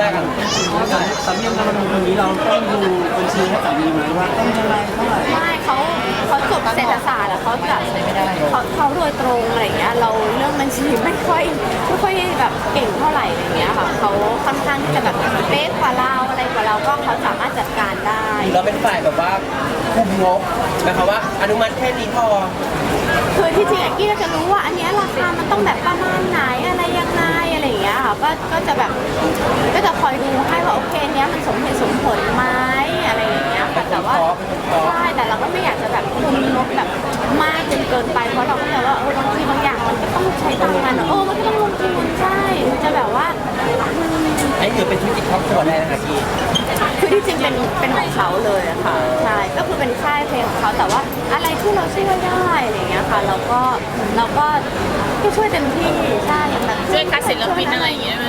แรกกันสามีทำงานมาตรงนี้เราต้องดูบัญชีให้สามีไหมว่าต้องเท่าไรเท่าไหร่ไม่เขาเขาจบเศรษฐศาสตร์อะเขาแบบเขาเขาโดยตรงอะไรอย่างเงี้ยเราเรื่องบัญชีไม่ค่อยไม่ค่อยแบบเก่งเท่าไหร่อะไรอย่างเงี้ยค่ะเขาค่อนข้างที่จะแบบเป๊ะกว่าเราอะไรกว่าเราก็เขาสามารถจัดการได้เราเป็นฝ่ายแบบว่าคุมงบหมายความว่าอนุมัติแค่นี้พอคือที่จริงอะกี้ก็จะรู้ว่าอันเนี้ยราคามันต้องแบบประมาณไหนอะไรยังไง อะไรอย่างเงี้ยค่ะก็ก็จะแบบก็จะคอยดูให้ว่าโอเคเนี้ยมันสมเหตุสมผลไหมอะไรอย่างเงี้ยค่ะแต่ว่าใช่แต่เราก็ไม่อยากจะแบบคุมงบแบบมากจนเกินไปเพราะเราก็จะว่าเออบางทีบางอย่างมันก็ต้องใช้ตังค์มันอะเออมันก็ต้องลงทุนใช่จะแบบว่าอืมไอ้ถือเป็นธุรกิจครอบครัวได้นะคะพี่คือ ที่จริงเป็นเป็นของเขาเลยอะค่ะใช่ก็คือเป็นค่ายเพลงของเขาแต่ว่าอะไรที่เราช่วยได้อะไรอย่างเงี้ยค่ะเราก็เราก็ก็ช่วยเต็มที่ใช่อย่างแบบช่วยคัดศิลปินอะไรอย่างเงี้ยไหม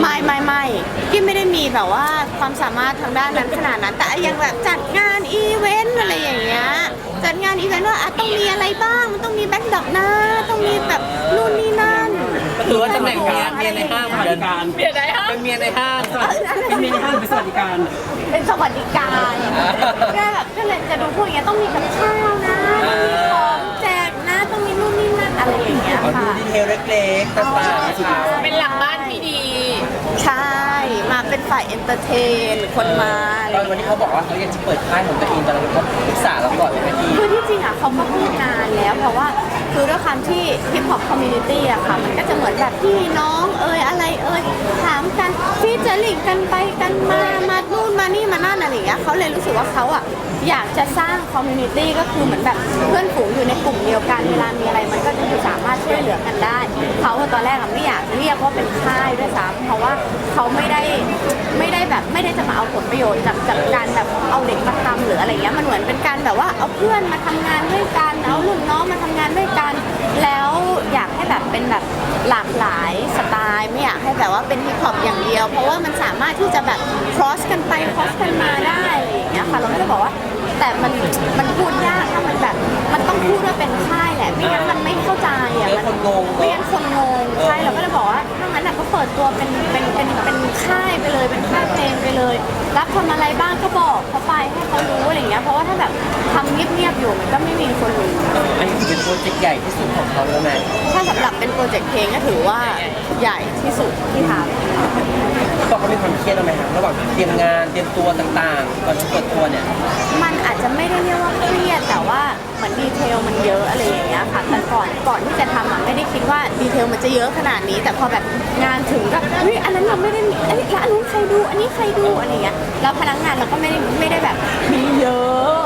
ไม่ไม่ไม่กี้ไม่ได้มีแบบว่าความสามารถทางด้านนั้นขนาดนั้น แต่ยังแบบจัดงานอีเวนต์อะไรอย่างเงี้ยจัดงานอีเวนต์ว่าอะต้องมีอะไรบ้างมันต้องมีแบ็คดอกนะต้องมีแบบนู่นนี่นั่น ก็ถือว่าตำแหน่งเมียเมียในห้างสวัสดิการเปลี่ยนได้ฮะเป็นเมียในห้างเป็นเมียในห้างเป็นสวัสดิการ เป็นสวัสดิการก็แบบก็เลยจะดูพวกอย่างเงี้ยต้องมีกับข้าวนะต้องมีของแจกนะต้องมีนู่นนี่นั่นอะไรอย่างเงี้ยขอดูค่ะดีเทลเล็กๆต่างๆนะคะเป็นหลังบ้านที่ดี ใช่ มาเป็นฝ่ายเอนเตอร์เทนคนมาอะไรตอนวันที่เขาบอกว่าเขาอยากจะเปิดค่ายของตัวเองตอนนั้นเขาปรึกษาเราก่อนไหมพี่คือที่จริงอะเขาก็พูดนานแล้วเพราะว่า คือด้วยความที่ฮิปฮอปคอมมูนิตี้อะค่ะ มันก็จะเหมือนแบบพี่น้องเอ่ยอะไรเอ่ยถามกันฟีเจอริ่งกันไปกันมามา มานี่มานั่นอะไรอย่างเงี้ยเขาเลยรู้สึกว่าเขาอะอยากจะสร้างคอมมูนิตี้ก็คือเหมือนแบบเพื่อนฝูงอยู่ในกลุ่มเดียวกันเวลามีอะไรมันก็จะสามารถช่วยเหลือกันได้เขาอะตอนแรกอะไม่อยากเรียกว่าเป็นค่ายด้วยซ้ำเพราะว่าเขาไม่ได้ไม่ได้แบบไม่ได้จะมาเอาผลประโยชน์จากจากการแบบเอาเด็กมาทำหรืออะไรเงี้ยมันเหมือนเป็นการแบบว่าเอาเพื่อนมาทำงานด้วยกันเอารุ่นน้องมาทำงานด้วยกัน แล้วอยากให้แบบเป็นแบบหลากหลาย แบบว่าเป็นฮิปฮอปอย่างเดียว เพราะว่ามันสามารถที่จะแบบ cross กันไป cross กันมาได้อะไรอย่างเงี้ยค่ะเราไม่ได้บอกว่า แต่มันมันพูดยากถ้ามันแบบ มันต้องพูดว่าเป็นค่ายแหละไม่งั้นมันไม่เข้าใจอะเดี๋ยวมันคนงงไม่งั้นคนงงใช่เราก็เลยบอกว่าถ้างั้นน่ะก็เปิดตัวเป็นเป็นเป็นเป็นค่ายไปเลย เป็นค่ายเพลงไปเลย รับทำอะไรบ้างก็บอกเขาไปให้เขารู้อะไรอย่างเงี้ยเพราะว่าถ้าแบบทำเงียบๆอยู่มันก็ไม่มีคนรู้อันนี้ถือเป็นโปรเจกต์ใหญ่ที่สุดของเขาแล้วแม่ถ้าสำหรับเป็นโปรเจกต์เพลงก็ถือว่าใหญ่ที่สุดที่ทำ เความเครียดไหมครับระหว่างเตรียมงานเตรียมตัวต่างๆก่อนจะเปิดตัวเนี่ยมันอาจจะไม่ได้เรียกว่าเครียดแต่ว่าเหมือนดีเทลมันเยอะอะไรอย่างเงี้ยค่ะแต่ก่อนก่อนที่จะทำอะไม่ได้คิดว่าดีเทลมันจะเยอะขนาดนี้ แต่พอแบบงานถึงก็เฮ้ยอันนั้นเราไม่ได้มีอันนี้แล้วอันนู้นใครดู อันนี้ใครดูอะไรเงี้ยแล้วพนักงานเราก็ไม่ได้ไม่ได้แบบมีเยอะ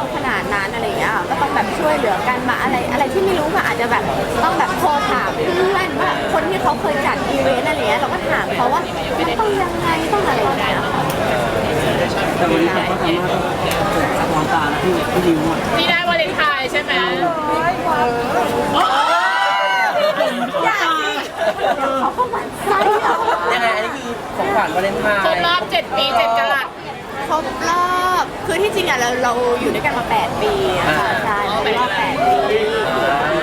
ขนาดนั้นอะไรเงี้ยค่ะก็ต้องแบบช่วยเหลือกันมาอะไรอะไรที่ไม่รู้ก็อาจจะแบบต้องแบบโทรถามเพื่อนว่าคนที่เขาเคยจัดอีเวนต์อะไรเงี้ยเราก็ถามเขาว่ามันต้องยังไงต้องอะไรอย่างเงี้ยค่ะแต่วันนี้เขาสามารถเปิดสปอนตาที่ที่ดิวอะนี่ได้วาเลนไทน์ใช่ไหมอย่าสิเขาก็หมั่นไส้เหรอยังไงอันนี้คือของขวัญวาเลนไทครบน์รอบ7ปี7กะลัดค รบรอบคือที่จริงอะเราเราอยู่ด้วยกันมา 8 ปีอะค่ะใช่ครบรอบ8ปี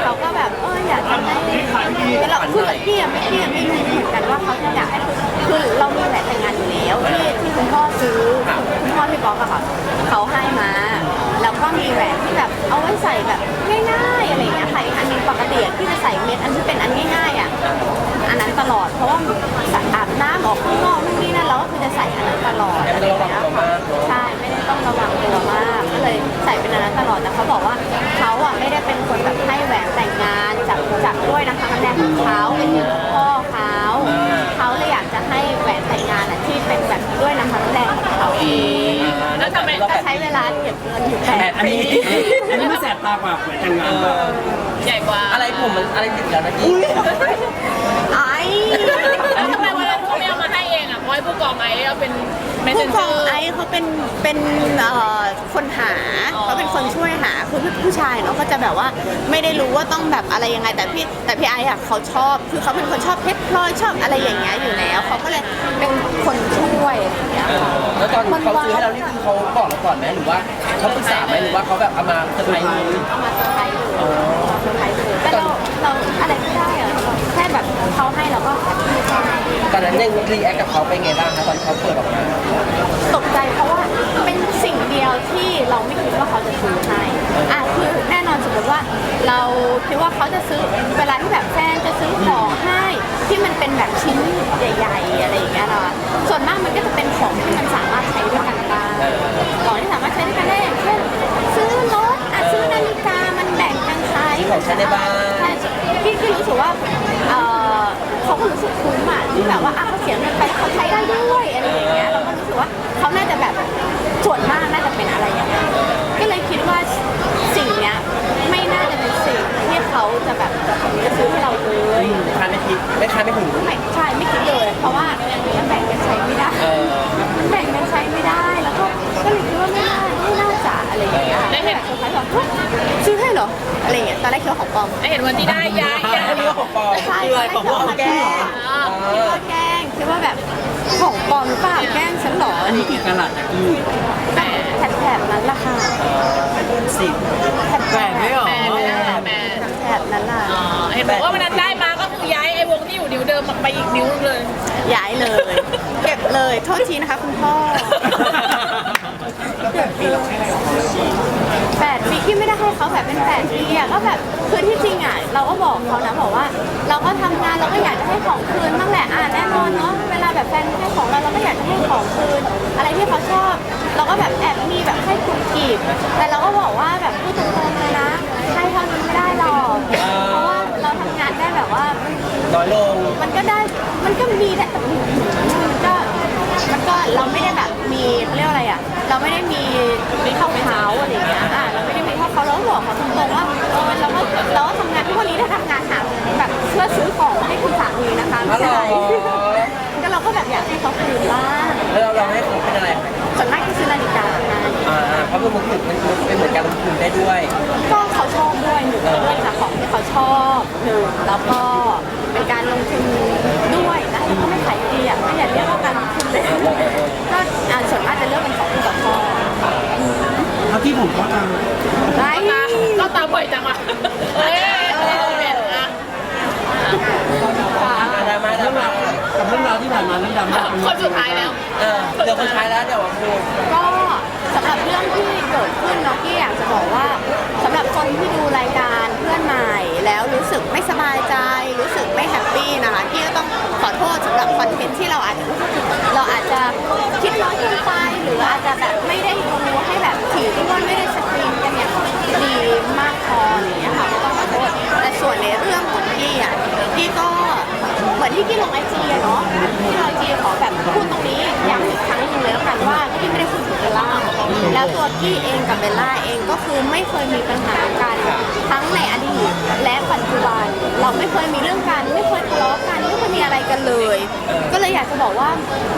เขาก็แบบเอออยากจะให้แต่เราคือกับพี่อะไม่พี่อะไม่รู้เหมือนกันว่าเขาจะอยากให้คือเรามีแหวนแต่งงานอยู่แล้วที่ที่คุณพ่อซื้อคุณพ่อพี่ป๊อกอะค่ะเขาให้มาแล้วก็มีแหวนที่แบบเอาไว้ใส่แบบง่ายๆอะไรอย่างเงี้ยค่ะอีกอันหนึงปกติอะที่จะใส่เม็ดอันที่เป็นอันง่ายๆอะ นนั้นตลอด เพราะว่าอาบน้ำออกข้างนอกนู่นนี่นั่นเราก็คือจะใส่อันนั้นตลอดไม่ต้องระวังตัวมากเนอะใช่ไม่ได้ต้องระวังตัวมากก็เลยใส่เป็นอันนั้นตลอดแต่เขาบอกว่าเขาอะไม่ได้เป็นคนแบบให้แหวนแต่งงานจากจากด้วยนะคะแรกของเขาเป็นที่พ่อเขาเขาเลยอยากจะให้แหวนแต่งงานอะที่เป็นแบบด้วยนะคะแรกของเขาเองแล้วทำไมก็ใช้เวลาเก็บเงินอยู่แปดอันปีนี้อันนี้ไม่แสบตากว่าแหวนแต่งงานป่ะใหญ่กว่าอะไรผมมันอะไรติดแล้วนะพี่ไอ้ แล้วทำไมวันนั้นเขาไม่เอามาให้เองอะเพราะให้ผู้กองไอซ์เอาเป็นเมสเซผู้นกเจอองร์ไอซ์เขาเป็นเป็นเอ่อคนหาอ๋อ เขาเป็นคนช่วยหาคือผู้ชายเนาะก็จะแบบว่าไม่ได้รู้ว่าต้องแบบอะไรยังไงแต่พี่แต่พี่ไอซ์อะเขาชอบคือเขาเป็นคนชอบเพชรพลอยชอบอะไรอย่างเงี้ยอยู่แล้วเขาก็เลยเป็นคนช่วยอะไรอย่างเงี้ยค่ะแล้วตอนเขาซื้อให้เรานี่คือเขาบอกเราก่อนไหมหรือว่าเขาปรึกษาไหมหรือว่าเขาแบบเอามาเซอร์ไพรส์เลยเอามาเซอร์ไพรส์เลยเอามาเซอร์ไพรส์เลยแต่เราเราอะไรก็ได้อะ แค่แบบเขาให้เราก็แฮปปี้ใช่ตอนนั้นยังรีแอคกับเขาเป็นไงบ้างคะตอนเขาเปิดออกมาตกใจเพราะว่าเป็นสิ่งเดียวที่เราไม่คิดว่าเขาจะซื้อให้อะคือแน่นอนสมมติว่า เราคิดว่าเขาจะซื้อเวลาที่แบบแฟนจะซื้อของให้ที่มันเป็นแบบชิ้นใหญ่ ๆ อะไรอย่างเงี้ยนะคะส่วนมากมันก็จะเป็นของที่มันสามารถใช้ด้วยกันได้ของที่สามารถใช้ด้วยกันได้อย่างเช่นซื้อรถอะซื้อนาฬิกามันแบ่งกันใช้ ของใช้ในบ้านใช่พี่พี่รู้สึกว่าเอ่อเขาก็รู้สึกคุ้มอะที่แบบว่าอะเขาเสียเงินไปเขาใช้ได้ด้วยอะไรอย่างเงี้ยเราก็รู้สึกว่าเขาน่าจะแบบส่วนมากน่าจะเป็นอะไรอย่างเงี้ยก็เลยคิดว่าสิ่งเนี้ยไม่น่าจะเป็นสิ่งที่เขาจะแบบจะซื้อให้เราเลยคาดไม่คิดไม่คาดไม่ถึงไม่ใช่ไม่คิดเลย เพราะว่ามันแบ่งกันใช้ไม่ได้ อะไรอย่างเงี้ยได้เห็นแบบสุดท้ายแบบเฮ้ยซื้อให้เหรออะไรอย่างเงี้ยตอนแรกคิดว่าของปลอม ไอเห็นวันที่ได้ย้ายย้ายไม่รู้ว่าของปลอมใช่คืออะไรของปลอมแกล้งคิดว่าแกล้งคิดว่าแบบของปลอมหรือเปล่าแกล้งฉันเหรออันนี้กี่กะลัดอะพี่แถบๆนั้นล่ะค่ะสิบแถบๆแปดไม่หรอแม่ไม่ได้แม่แถบนั้นล่ะอ๋อเห็นบอกว่าวันนั้นได้มาก็คือย้ายไอ้วงที่อยู่นิ้วเดิมไปอีกนิ้วเลยย้ายเลย เก็บเลยโทษทีนะคะคุณพ่อ แปดปีที่ไม่ได้ให้เขาแบบเป็นแปดปีอะก็แบบคือที่จริงอะเราก็บอกเขานะบอกว่า เราก็ทำงานเราก็อยากจะให้ของคืนบ้างแหละอ่าแน่นอนเนาะเวลาแบบแฟนให้ของเราเราก็อยากจะให้ของคืน อะไรที่เขาชอบ เราก็แบบแอบมีแบบให้คุณกีบแต่เราก็บอกว่าแบบพูดตรงๆเลยนะให้เท่านี้ไม่ได้หรอกเพราะว่าเราทำงานได้แบบว่า น้อยลง มันก็ได้ มันก็มีแต่มันก็มันก็เราไม่ได้แบบ มีเขาเรียกว่าอะไรอะ เราไม่ได้มีมีข้าวเท้าอะไรอย่างเงี้ยอะเราไม่ได้มีข้าวเขาเราก็บอกเขาตรงๆว่าเออเราก็เราก็ทำงานทุกวันนี้ถ้าทำงานหาแบบเพื่อซื้อของให้คุณสามีนะคะไม่ใช่อ๋อก็เราก็แบบอยากให้เขาคืนบ้างแล้วเราเราให้เขาเป็นอะไรส่วนมากที่ซื้อนาฬิกาให้อ่าเพราะเป็นมุกหนึ่งมันเป็นเหมือนการลงทุนได้ด้วย ก็เขาชอบด้วยหนึ่งด้วยจากของที่เขาชอบหนึ่งแล้วก็เป็นการลงทุนด้วยนะแล้วก็ไม่ขายดีอะไม่อยากเรียกว่าการลงทุนเลย ท่าที่ผมก็ทไรตาก็ตาบ่อยจังอะเอ้ยเอ้ยเห็นนะอ่าดราม่าดราม่าำกับเรื่องราวที่ผ่านมาเรื่องดราม่าเป็นคนสุดท้ายแล้ว เออเดี๋ยวคนใช้แล้วเดี๋ยวมาพูดก็สำหรับเรื่องที่เกิดขึ้นเนาะกี้อยากจะบอกว่าสำหรับคนที่ดูรายการเพื่อนใหม่แล้วรู้สึกไม่สบายใจ รู้สึกไม่แฮปปี้นะคะ แล้วตัวกี้เองกับเบลล่าเองก็คือไม่เคยมีปัญหากันทั้งในอดีตและปัจจุบัน เราไม่เคยมีเรื่องกัน ไม่เคยทะเลาะกันไม่เคยมีอะไรกันเลย ก็เลยอยากจะบอกว่า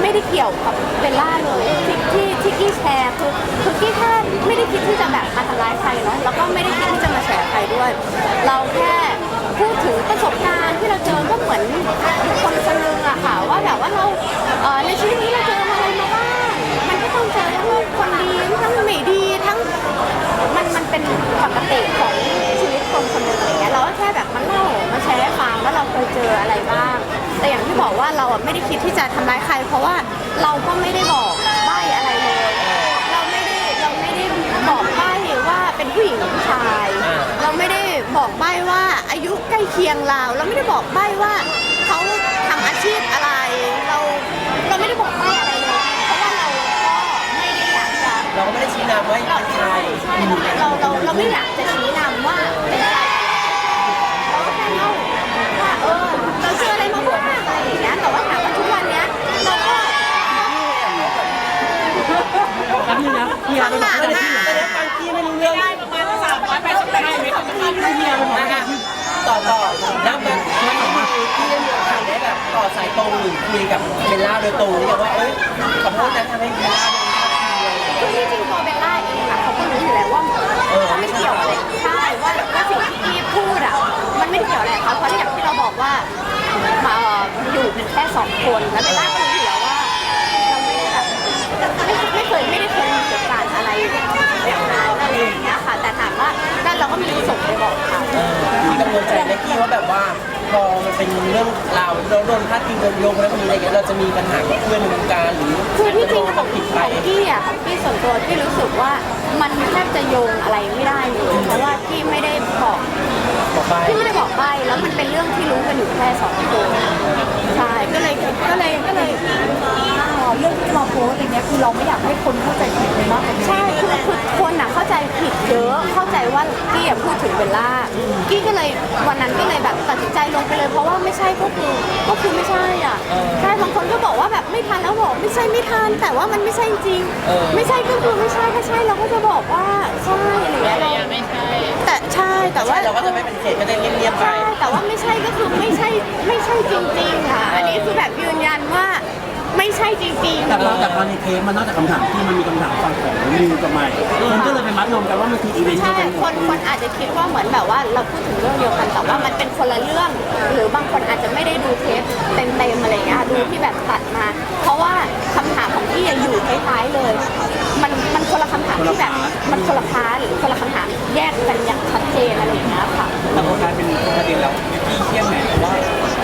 ไม่ได้เกี่ยวกับเบลล่าเลยที่ที่ที่กี้แชร์คือคือกี้แค่ไม่ได้คิดที่จะแบบมาทำร้ายใครเนาะแล้วก็ไม่ได้คิดที่จะมาแฉใครด้วย เราแค่พูดถึงประสบการณ์ที่เราเจอก็เหมือนบุคคนคนหนึงอะค่ะว่าแบบว่าเราเอ่อในชีวิตนี้เราเจออะไรมาบ้าง มันก็ ต้องเจอทั้งคนดีทั้งไม่ดีทั้งมันมันเป็นปกติของชีวิตคนคนหนึ่งอะไรเงี้ยเราก็แค่แบบมาเล่ามาแชร์ให้ฟังว่าเราเคยเจออะไรบ้าง แต่อย่างที่บอกว่าเราอะไม่ได้คิดที่จะทำร้ายใคร เพราะว่าเราก็ไม่ได้บอกใบอะไรเลย เราไม่ได้เราไม่ได้บอกใบว่าเป็นผู้หญิงหรือผู้ชาย เราไม่ได้บอกใบว่าอายุใกล้เคียงเรา เราไม่ได้บอกใบว่า นำว่าเราเป็นใครใช่เราเราเราไม่อยากจะชี้นำว่าเป็นใครเราก็แค่เล่าว่าเออเราเจออะไรมาบ้างอะไรอย่างเงี้ยแต่ว่าถามว่าทุกวันเนี้ยเราก็นึงนะพี่อาร์เป็นข้างหไม่ลังได้อะที่ไหนแต่ฟังกี้ไม่รู้เรื่องได้ประมาณสามร้อยแปดสิบได้ไหมคะพี่อาร์เป็นหมอะคะต่อต่อนับมันที่ได้มีโอกาสได้แบบต่อสายตรงหรือคุยกับเบลล่าโดยตรงหรือยังว่าเอ้ยขอโทษนะทำให้เบลล่า คือที่จริงตัวเบลล่าเองอะเขาก็รู้อยู่แล้วว่าเขาไม่เกี่ยวอะไรใช่ว่าว่าสิ่งที่พี่พูดอะมันไม่เกี่ยวอะไรเขาเพราะอย่างที่เราบอกว่ามาอยู่เป็นแค่สองคนแล้วเบลล่าก็รู้อยู่แล้วว่าเราไม่ได้แบบไม่ไม่เคยไม่ได้เคยมีเหตุการณ์อะไรแบบนั้นอะไรอย่างเงี้ยค่ะแต่ถามว่าก็เราก็มีส่งไปบอกเขา มีกังวลใจไหมกี้ว่าแบบว่าพอมันเป็นเรื่อง เราโดนพาดพิงโดนโยงแล้วคนนี้อะไรเงี้ยเราจะมีปัญหากับเพื่อนในวงการหรือคือที่จริงอาของมผิดไปของกี้อะของพี่ส่วนตัวที่รู้สึกว่ามันแทบจะโยงอะไรไม่ได้เลยเพราะว่าพี่ไม่ได้บอกบอกไปพี่ไม่ได้บอกใบแล้วมันเป็นเรื่องที่รู้กันอยู่แค่สองคนใช่ก็เลยก็เลยก็เลย เรื่องที่มาโพสต์อย่างเงี้ยคือเราไม่อยากให้คนเข้าใจผิดเลยมากกว่านี้ใช่คือคือคนอะเข้าใจผิดเยอะเข้าใจว่ากี้อะพูดถึงเบลล่ากี้ก็เลยวันนั้นก็เลยแบบตัดสินใจลงไปเลย เพราะว่าไม่ใช่ก็คือก็คือไม่ใช่อะใช่บางคนก็บอกว่าแบบไม่ทันแล้วบอกไม่ใช่ไม่ทันแต่ว่ามันไม่ใช่จริงไม่ใช่ก็คือไม่ใช่ถ้าใช่เราก็จะบอกว่าใช่อะไรอย่างเงี้ยเรายังไม่ใช่แต่ใช่แต่ว่า เราก็จะไม่เป็นเขตไม่ได้เงียบๆไป ใช่ แต่ว่าไม่ใช่ก็คือไม่ใช่ไม่ใช่จริงๆค่ะ อันนี้คือแบบยืนยันว่า ไม่ใช่จริงๆ แต่พอแต่พอในเทปมันนอกจากคำถามที่มันมีคำถามฝั่งของมิวกับใหม่มันก็เลยไปมัดรวมกันว่ามันคืออีเวนต์เดีใช่ยวกันหมคดนคนอาจจะคิดว่าเหมือนแบบว่าเราพูดถึงเรื่องเดียวกันแต่ว่ามันเป็นคนละเรื่อง หรือบางคนอาจจะไม่ได้ดูเทปเต็มๆอะไรอย่างเงี้ยดูที่แบบตัดมา เพราะว่าคำถามของพี่อะอยู่ท้ายๆเลย มันมันคนละคำถามที่แบบมันคนละพาร์ทหรือคนละคำถามแยกกันอย่างชัดเจนอะไรอย่างเงี้ยค่ะ แต่พอกลายเป็นประเด็นแล้วพี่เครียดไหมว่า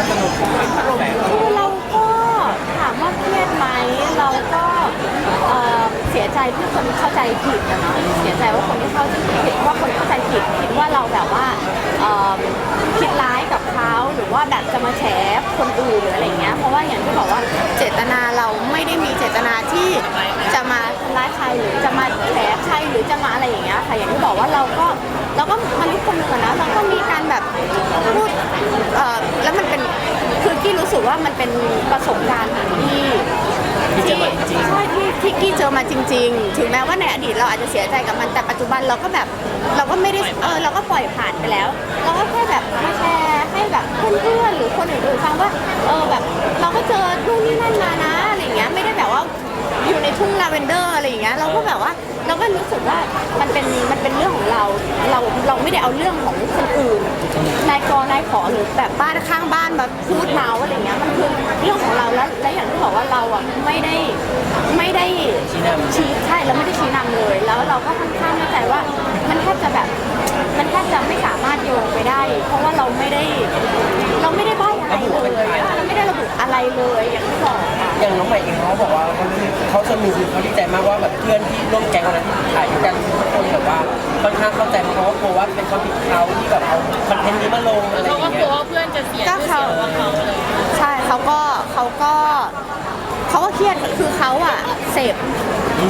สนุกของมันตัดแสงคือเราก็ถามว่าเค รียดไหมเราก็เอ่อเสียใจที่คนเข้าใจผิดนะเนาะเสียใจว่าคนที่เข้าใจผิดว่าคนเข้าใจผิดคิดว่าเราแบบว่าเอ่อคิดร้ายกับเขาหรือว่าแบบจะมาแฉคนอื่นหรืออะไรเงี้ยเพราะว่าอย่างที่บอกว่าเจตนาเราไม่ได้มีเจตนาที่จะมาทำร้ายใครหรือจะมาแฉใครหรือจะมาอะไรอย่างเงี้ยค่ะอย่างที่บอกว่าเราก็เราก็มนุษย์คนหนึ่งอะนะเราก็มีการแบบพูดเอ่อแล้วมันเป็น คือกี้รู้สึกว่ามันเป็นประสบการณ์ที่ที่ใช่ที่ที่กี้เจอมาจริง ๆ ถึงแม้ว่าในอดีตเราอาจจะเสียใจกับมันแต่ปัจจุบันเราก็แบบเราก็ไม่ได้เออเราก็ปล่อยผ่านไปแล้ว เราก็แค่แบบมาแชร์ให้แบบเพื่อนๆหรือคนอื่นๆฟังว่าเออแบบเราก็เจอนู่นนี่นั่นมานะอะไรอย่างเงี้ยไม่ได้แบบว่าอยู่ในทุ่งลาเวนเดอร์อะไรอย่างเงี้ยเราก็แบบว่าเราก็รู้สึกว่ามันเป็นมันเป็นเรื่องของเราเราเราไม่ได้เอาเรื่องของคนอื่น นายกนายขอหรือแบบบ้านข้างบ้านมาพูดเมาส์อะไรเงี้ยมันคือเรื่องของเราแล้วและอย่างที่บอกว่าเราอะไม่ได้ไม่ได้ชี้นำชี้ใช่เราไม่ได้ชี้นำเลย แล้วเราก็ค่อนข้างมั่นใจว่ามันแทบจะแบบ มันแทบจะไม่สามารถโยงไปได้ เพราะว่าเราไม่ได้เราไม่ได้ใบ้อะไรเลยเราไม่ได้ระบุอะไรเลยอย่างที่บอกค่ะอย่างน้องใหม่เองเขาบอกว่าเขาเขาจะมีคือเขาดีใจมากว่าแบบเพื่อนที่ร่วมแก๊งวันนั้นที่ถ่ายด้วยกันทุกคนแบบว่าค่อนข้างเข้าใจเพราะว่ากลัวว่าเป็นความผิดเขาที่แบบเอาคอนเทนต์นี้มาลงอะไรอเขาย่างก็กเงี้ลัวยว่าเพื่อนจะเสียชื่อเสียงของเขาเลยใช่เขาก็เขาก็เขาก็เครียดคือเขาอะเสพ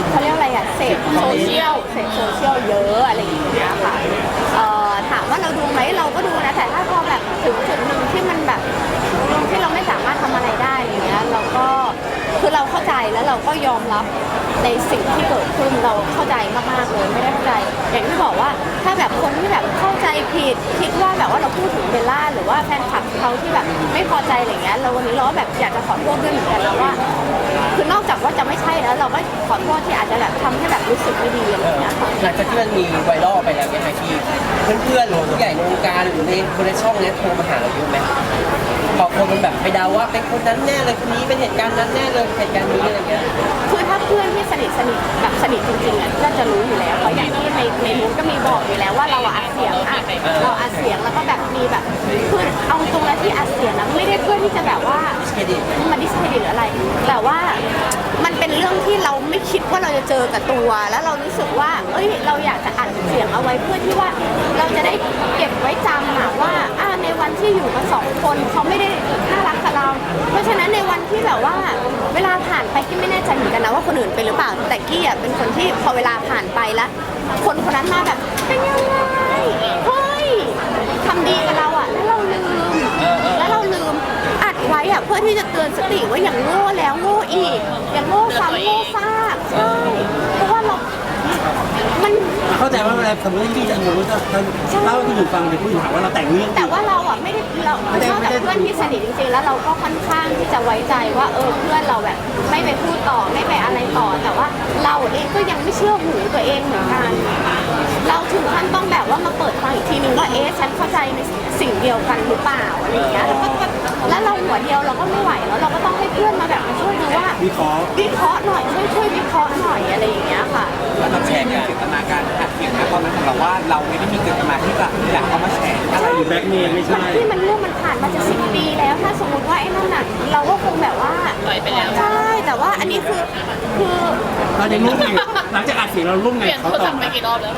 เขาเรียกอะไรอะเสพโซเชียลเสพโซเชียลเยอะอะไรอย่างเงี้ยค่ะเอ่อถามว่าเราดูไหมเราก็ดูนะแต่ถ้าพอแบบถึงจุดหนึ่งที่มันแบบ ที่เราไม่สามารถทำอะไรได้อย่างเงี้ยเราก็คือเราเข้าใจแล้วเราก็ยอมรับในสิ่งที่เกิดขึ้นเราเข้าใจมากๆเลยไม่ได้เข้าใจ อย่างที่บอกว่าถ้าแบบคนที่แบบเข้าใจผิดคิดว่าแบบว่าเราพูดถึงเบลล่าหรือว่าแฟนคลับเขาที่แบบไม่พอใจอะไรเงี้ยเราวันนี้เราก็แบบอยากจะขอโทษด้วยเหมือนกันนะว่า คือนอกจากว่าจะไม่ใช่แล้ว เราก็ขอโทษที่อาจจะแบบทำให้แบบรู้สึกไม่ดีอะไรอย่างเงี้ยค่ะ หลังจากที่มันมีไวรัลไปแล้วเนี่ยที่ เพื่อนๆหรือผู้ใหญ่ในวงการหรือในคนในช่องเนี้ยโทรมาหาเราเยอะไหมพอคนมันแบบไปเดาว่าเป็นคนนั้นแน่เลยคนนี้เป็นเหตุการณ์นั้นแน่เลยเหตุการณ์นี้อะไรเงี้ยคือถ้าเพื่อนที่สนิทสนิทแบบสนิทจริงๆอะก็จะรู้อยู่แล้วเพราะอย่างที่ในในนู้นก็มีบอกอยู่แล้วว่าเราอะอัดเสียงอะเราอัดเสียงแล้วก็แบบมีแบบคือเอาตรงแล้วที่อัดเสียงนะไม่ได้เพื่อที่จะแบบว่าเครดิตมาดิสเครดิตหรืออะไร แต่ว่ามัน เรื่องที่เราไม่คิดว่าเราจะเจอกับตัว แล้วเรารู้สึกว่า เอ้ย เราอยากจะอัดเสียงเอาไว้เพื่อที่ว่าเราจะได้เก็บไว้จำอะว่าอ่าในวันที่อยู่กันสองคนเขาไม่ได้น่ารักกับเรา เพราะฉะนั้นในวันที่แบบว่า เวลาผ่านไปกี้ไม่แน่ใจเหมือนกันนะว่าคนอื่นเป็นหรือเปล่า แต่กี้อะเป็นคนที่พอเวลาผ่านไปแล้ว คนคนนั้นมาแบบเป็นยังไงเฮ้ยทำดีกับเราลืม แล้วเราลืม อะเพื่อที่จะเตือนสติว่าอย่างโง่แล้วโง่อีก อย่างโง่ซ้ำโง่ซากใช่เพราะว่าเรา มัน เข้าใจว่าเวลาสมมติที่จะรู้จะเล่าให้คนอื่นฟังเดี๋ยวคนอื่นหาว่าเราแต่งเรื่อง แต่ว่าเราอะไม่ได้เราไม่ได้นอกจากไม่ได้เพื่อนที่สนิทจริงๆ แล้วเราก็ค่อนข้างที่จะไว้ใจว่าเออเพื่อนเราแบบไม่ไปพูดต่อไม่ไปอะไรต่อ แต่ว่าเราเองก็ยังไม่เชื่อหูตัวเองเหมือนกัน เราถึงขั้นต้องแบบว่ามาเปิดฟังอีกทีนึงว่าเอ๊ะฉันเข้าใจในสิ่งเดียวกันหรือเปล่าอะไรอย่างเงี้ยแล้วก็แล้วเราหัวเดียวเราก็ไม่ไหวแล้วเราก็ต้องให้เพื่อนมาแบบมาช่วยดูว่าวิเคราะห์วิเคราะห์หน่อยช่วยช่วยวิเคราะห์หน่อยอะไรอย่างเงี้ยค่ะแล้วก็แชร์กันจินตนาการอัดเสียงนะตอนนั้นของเราว่าเราไม่ได้มีเจตนาที่จะอยากเอามาแฉอะไรหรือแบล็กเมย์ไม่มันใช่ที่มันเรื่องมันผ่านมาจะสิบปีแล้วถ้าสมมติว่าไอ้นั่นน่ะเราก็คงแบบว่าปล่อยไปแล้วใช่แต่ว่าอันนี้คือคือเราได้ร่วมไงหลังจากอัดเสียงเราร่วมเปไงลี่ยนเขาโทรต่ศัอพท์ไปกี่รอบแล้ว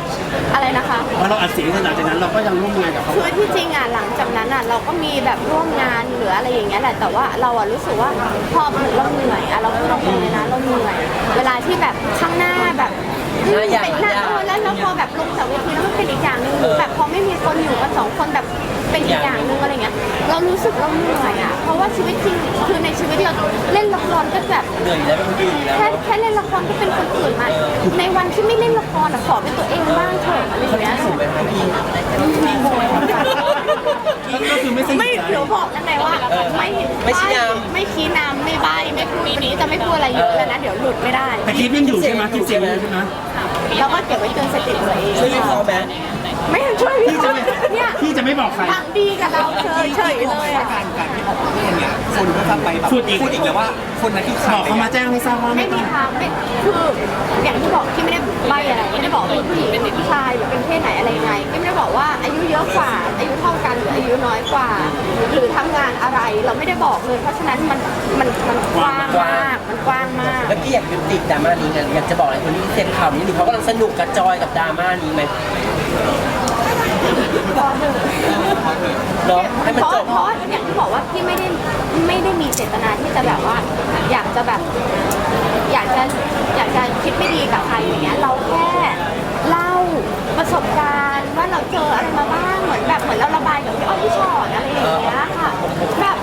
อะไรนะคะพอเราอัดเสียงเสร็จหลังจากนั้นเราก็ยังร่วมงานกับเขาคือที่จริงอะหลังจากนั้นอะเราก็มีแบบร่วมงานหรืออะไรอย่างเงี้ยแหละแต่ว่าเราอะรู้สึกว่าพอเราเหนื่อยอะเราพูดตรงๆเลยนะเราเหนื่อย เวลาที่แบบข้างหน้าแบบห น้าใหญ่เป็นหน้าเออแล้วแล้วพอแบบลงจากเวทีแล้วมันเป็นอีกอย่างหนึ่งหรือแบบพอไม่มีคนอยู่กันสองคนแบบเป็นอีกอย่างหนึ่งอะไรเงี้ย เรารู้สึกเราเหนื่อยอะ เพราะว่าชีวิตจริงคือในชีวิตเราเล่นละครก็แบบ เหนื่อยแล้วเป็นคนอื่นอยู่แล้วแค่แค่เล่นละครก็เป็นคนอื่นมาในวันที่ไม่เล่นละครอะขอเป็นตัวเองบ้างเถอะอะไรอย่างเงี้ยถูกไหมคะพี่ก็คือไม่สนิไม่ทใจหนูบอกแล้วไงว่าไม่ไม่ชี้นไม่ชี้นำไม่ใบไม่พูดวันนี้จะไม่พูดอะไรเยอะแล้วนะเดี๋ยวหลุดไม่ได้ แต่คลิปยังอยู่ใช่ไหมคลิปเสียงยังอยู่ใช่ไหม เราก็เก็บไว้เตือนสติตัวเองช่วยวิเคราะห์ไหมไม่เห็นช่วยพี่พี่จะไม่เนี่ยพี่จะไม่บอกใคร ทางดีกับเราเฉยเฉยเลยอะ การการที่ออกมาพูดเนี่ยคนก็จะ ไปแบบพูดอีกพูดอีก แล้วว่าคนนั้นคือใครบอกเขามาแจ้งให้ทราบว่าไม่ไม่ต้มีอง ทางไม่คืออย่างที่บอกที่ไม่ได้ใบอะไรไม่ได้บอกว่าเป็นผู้หญิงเป็นผู้ชายหรือเป็นเพศไหนอะไรยังไงที่ไม่ได้บอกว่าอายุเยอะกว่า อายุเท่ากันหรืออายุน้อยกว่า หรือทำงานอะไรเราไม่ได้บอกเลย เพราะฉะนั้นมันมันมันกว้างมากมันกว้างมาก แล้วพี่อยากยุติดราม่านี้ไงอยากจะบอกอะไรคนที่เสพข่าวนี้หรือเขากำลังสนุกกับจอยกับดราม่านี้ไหม เนาะให้มันเพราะจบเพราะอย่างที่บอกว่าพี่ไม่ได้ไม่ได้มีเจตนาที่จะแบบว่า อยากจะแบบ อยากจะอยากจะคิดไม่ดีกับใครอย่างเงี้ยเราแค่เล่าประสบการณ์ว่าเราเจออะไรมาบ้างเหมือนแบบเหมือนเราระบายกับพี่อ้อยพี่ชอตอะไรอย่างเงี้ยค่ะแบบ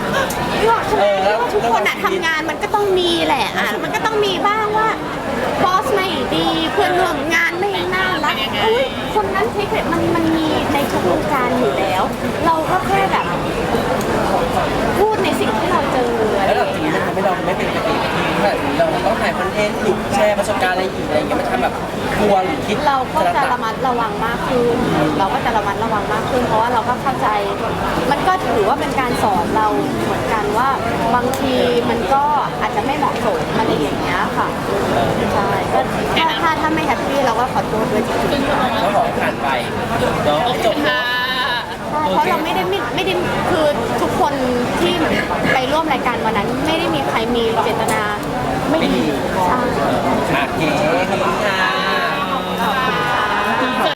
พี่บอกใช่ไหมที่ว่าทุกคนอะทำงานมันก็ต้องมีแหละอะมันก็ต้องมีบ้างว่าบอสไม่ดีเพื่อนร่วมงาน ไม่น่ารักอุ้ยคนนั้นเทคนิคมันมันมีในทุกวงการอยู่แล้ว เราก็แค่แบบ พูดในสิ่งที่เราเจออะไร ให้เราไม่เป็นปกติแบบนี้เราต้องถ่ายคอนเทนต์หรือแชร์ประสบการณ์อะไรอีกอะไรอย่างเงี้ยมันทำแบบกลัวหรือคิดเราก็จะระมัดระวังมากขึ้น เราก็จะระมัดระวังมากขึ้น เพราะว่าเราก็เข้าใจ มันก็ถือว่าเป็นการสอนเราเหมือนกันว่าบางทีมันก็อาจจะไม่เหมาะสมอะไรอย่างเงี้ยค่ะใช่ก็ถ้าถ้าถ้าไม่แฮปปี้เราก็ขอโทษด้วยจริงๆก็ขอผ่านไปเนาะจบค่ะ เพราะเราไม่ได้ไม่ไม่ได้คือทุกคนที่ไปร่วมรายการวันนั้น ไม่ได้มีใครมีเจตนาไม่ดีใช่ โอเคขอบคุณค่ะ